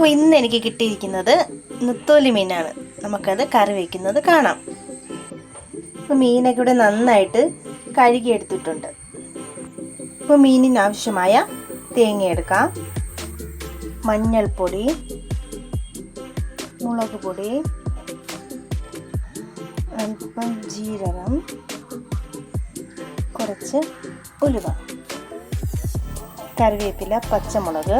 അപ്പോൾ ഇന്ന് എനിക്ക് കിട്ടിയിരിക്കുന്നത് നുത്തോലി മീനാണ്. നമുക്കത് കറി വയ്ക്കുന്നത് കാണാം. അപ്പോൾ മീനൊക്കെ ഇവിടെ നന്നായിട്ട് കഴുകിയെടുത്തിട്ടുണ്ട്. അപ്പോൾ മീനിന് ആവശ്യമായ തേങ്ങ എടുക്കാം. മഞ്ഞൾപ്പൊടി മുളക് പൊടി അല്പം ജീരകം കുറച്ച് ഉലുവ കറിവേപ്പില പച്ചമുളക്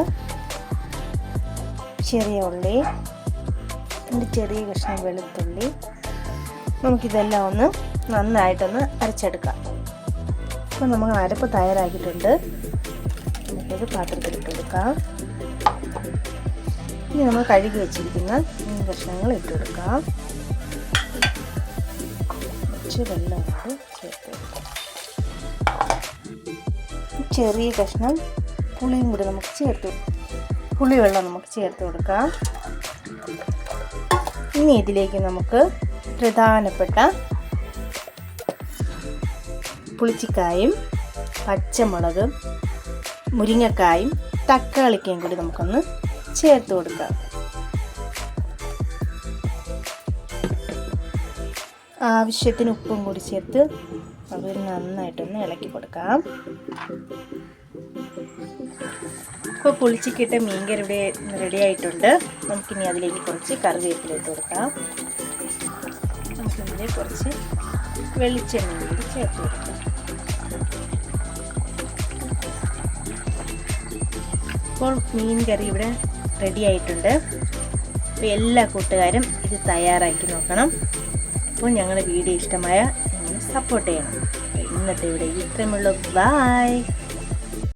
ചെറിയ ഉള്ളി രണ്ട് ചെറിയ കഷ്ണം വെളുത്തുള്ളി. നമുക്കിതെല്ലാം ഒന്ന് നന്നായിട്ടൊന്ന് അരച്ചെടുക്കാം. അപ്പോൾ നമ്മൾ അരപ്പ് തയ്യാറാക്കിയിട്ടുണ്ട്. നമുക്കൊരു പാത്രത്തിലിട്ട് കൊടുക്കാം. ഇനി നമ്മൾ കഴുകി വെച്ചിരിക്കുന്ന മീൻ കഷ്ണങ്ങൾ ഇട്ട് കൊടുക്കാം. കുറച്ച് വെള്ളം ചെറിയ കഷ്ണം പുളിയും കൂടി നമുക്ക് ചേർത്ത് പുളിവെള്ളം നമുക്ക് ചേർത്ത് കൊടുക്കാം. ഇനി ഇതിലേക്ക് നമുക്ക് പ്രധാനപ്പെട്ട പുളിച്ചിക്കായും പച്ചമുളകും മുരിങ്ങക്കായും തക്കാളിക്കയും കൂടി നമുക്കൊന്ന് ചേർത്ത് കൊടുക്കാം. ആവശ്യത്തിന് ഉപ്പും കൂടി ചേർത്ത് അത് നന്നായിട്ടൊന്ന് ഇളക്കി കൊടുക്കാം. ഇപ്പോൾ പുളിച്ചിക്കിട്ട മീൻകറി ഇവിടെ റെഡി ആയിട്ടുണ്ട്. നമുക്കിനി അതിലേക്ക് കുറച്ച് കറിവേപ്പില ഇട്ട് കൊടുക്കാം. നമുക്കിതിൽ കുറച്ച് വെളിച്ചെണ്ണ കൂടി ചേർത്ത് കൊടുക്കാം. ഇപ്പോൾ മീൻ കറി ഇവിടെ റെഡി ആയിട്ടുണ്ട്. അപ്പോൾ എല്ലാ കൂട്ടുകാരും ഇത് തയ്യാറാക്കി നോക്കണം. അപ്പോൾ ഞങ്ങളുടെ വീഡിയോ ഇഷ്ടമായ സപ്പോർട്ട് ചെയ്യണം. ഇന്നത്തെ ഇവിടെ ഇത്രയുമുള്ളൂ ബായ്